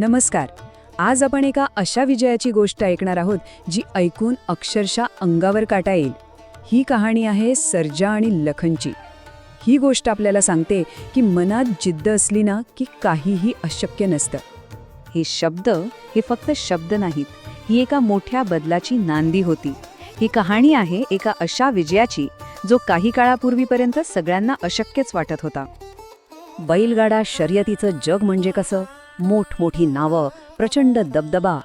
नमस्कार. आज आपण एका अशा विजयाची गोष्ट ऐकणार आहोत जी ऐकून अक्षरशः अंगावर काटा येईल. ही कहाणी आहे सर्जा आणि लखनची. ही गोष्ट आपल्याला सांगते की मनात जिद्द असली ना की काहीही अशक्य नसतं. हे शब्द हे फक्त शब्द नाहीत. ही एका मोठ्या बदलाची नांदी होती. ही कहाणी आहे एका अशा विजयाची जो काही काळापूर्वीपर्यंत सगळ्यांना अशक्यच वाटत होता. बैलगाडा शर्यतीचं जग म्हणजे कसं? मोठमोठी नावं प्रचंड दबदबा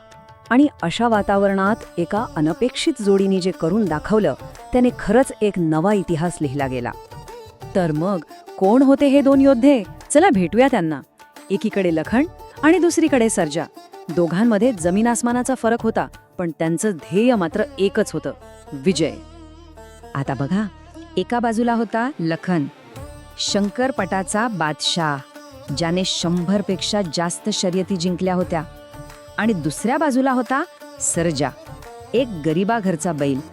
आणि अशा वातावरणात एका अनपेक्षित जोडीने जे करून दाखवलं त्याने खरंच एक नवा इतिहास लिहिला गेला. तर मग कोण होते हे दोन योद्धे? चला भेटूया त्यांना. एकीकडे लखन आणि दुसरीकडे सर्जा. दोघांमध्ये जमीन आसमानाचा फरक होता पण त्यांचं ध्येय मात्र एकच होतं विजय. आता बघा एका बाजूला होता लखन. शंकरपटाचा बादशाह. ज्याने शंभरपेक्षा जास्त शर्यती जिंकल्या होत्या. आणि दुसऱ्या बाजूला होता सरजा एक गरीबा घरचा बैल.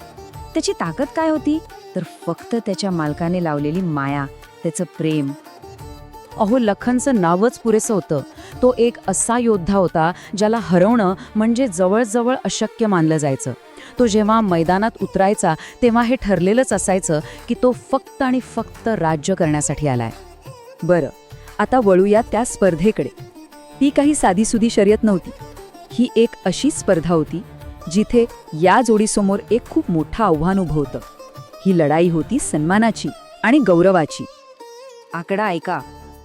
त्याची ताकद काय होती? तर फक्त त्याच्या मालकाने लावलेली माया त्याचं प्रेम. अहो लखनचं नावच पुरेसं होतं. तो एक असा योद्धा होता ज्याला हरवणं म्हणजे जवळजवळ अशक्य मानलं जायचं. तो जेव्हा मैदानात उतरायचा तेव्हा हे ठरलेलंच असायचं की तो फक्त आणि फक्त राज्य करण्यासाठी आलाय. बरं आता वळूया त्या स्पर्धेकडे. ती काही साधीसुधी शर्यत नव्हती. ही एक अशी स्पर्धा होती जिथे या जोडीसमोर एक खूप मोठं आव्हान उभं होतं. ही लढाई होती सन्मानाची आणि गौरवाची. आकडा ऐका.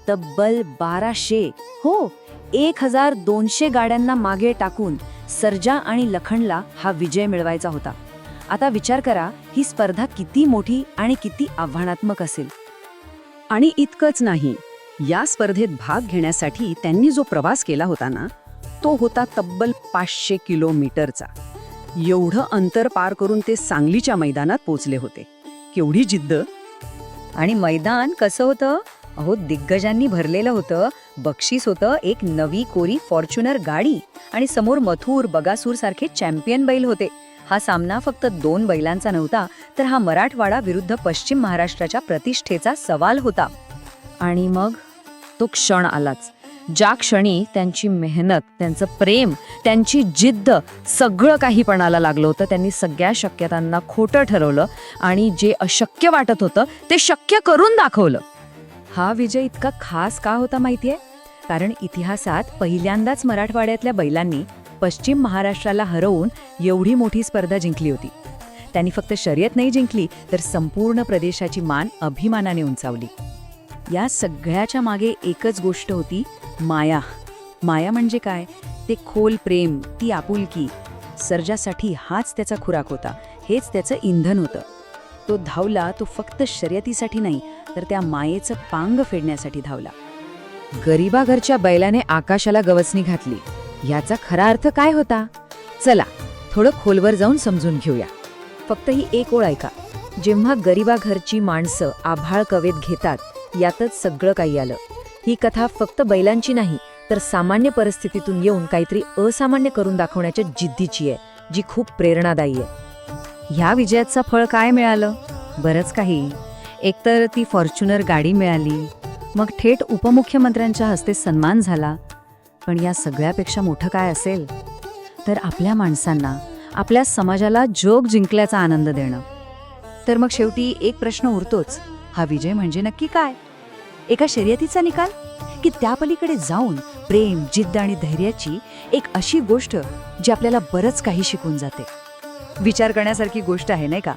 तब्बल बाराशे. हो एक हजार दोनशे गाड्यांना मागे टाकून सर्जा आणि लखनला हा विजय मिळवायचा होता. आता विचार करा ही स्पर्धा किती मोठी आणि किती आव्हानात्मक असेल. आणि इतकंच नाही. या स्पर्धेत भाग घेण्यासाठी त्यांनी जो प्रवास केला होता ना तो होता तब्बल पाचशे किलोमीटरचा. एवढं अंतर पार करून ते सांगलीच्या मैदानात पोचले होते. केवढी जिद्द. आणि मैदान कसं होतं? अहो दिग्गजांनी भरलेलं होतं. बक्षीस होतं एक नवी कोरी फॉर्च्युनर गाडी. आणि समोर मथुर बगासूर सारखे चॅम्पियन बैल होते. हा सामना फक्त दोन बैलांचा नव्हता तर हा मराठवाडा विरुद्ध पश्चिम महाराष्ट्राच्या प्रतिष्ठेचा सवाल होता. आणि मग? तो क्षण आलाच. ज्या क्षणी त्यांची मेहनत त्यांचं प्रेम त्यांची जिद्द सगळं काही पणाला लागलं होतं त्यांनी सगळ्या शक्यतांना खोटं ठरवलं आणि जे अशक्य वाटत होतं ते शक्य करून दाखवलं. हा विजय इतका खास का होता माहितीये? कारण इतिहासात पहिल्यांदाच मराठवाड्यातल्या बैलांनी पश्चिम महाराष्ट्राला हरवून एवढी मोठी स्पर्धा जिंकली होती. त्यांनी फक्त शर्यत नाही जिंकली तर संपूर्ण प्रदेशाची मान अभिमानाने उंचावली. या सगळ्याच्या मागे एकच गोष्ट होती माया. माया म्हणजे काय? ते खोल प्रेम ती आपुलकी. सर्जासाठी हाच त्याचा खुराक होता. हेच त्याचं इंधन होतं. तो धावला तो फक्त शर्यतीसाठी नाही तर त्या मायेचं पांग फेडण्यासाठी धावला. गरीबाघरच्या बैलाने आकाशाला गवसणी घातली. याचा खरा अर्थ काय होता? चला थोडं खोलवर जाऊन समजून घेऊया. फक्त ही एक ओळ ऐका. जेव्हा गरीबाघरची माणसं आभाळ कवेत घेतात यातच सगळं काही आलं. ही कथा फक्त बैलांची नाही तर सामान्य परिस्थितीतून येऊन काहीतरी असामान्य करून दाखवण्याच्या जिद्दीची आहे जी खूप प्रेरणादायी आहे. ह्या विजयाचं फळ काय मिळालं? बरंच काही. एकतर ती फॉर्च्युनर गाडी मिळाली मग थेट उपमुख्यमंत्र्यांच्या हस्ते सन्मान झाला. पण या सगळ्यापेक्षा मोठं काय असेल? तर आपल्या माणसांना आपल्या समाजाला जग जिंकल्याचा आनंद देणं. तर मग शेवटी एक प्रश्न उरतोच हा विजय म्हणजे नक्की काय? एका शर्यतीचा निकाल? की त्या पलीकडे जाऊन प्रेम जिद्द आणि धैर्याची एक अशी गोष्ट जी आपल्याला बरंच काही शिकून जाते. विचार करण्यासारखी गोष्ट आहे नाही का?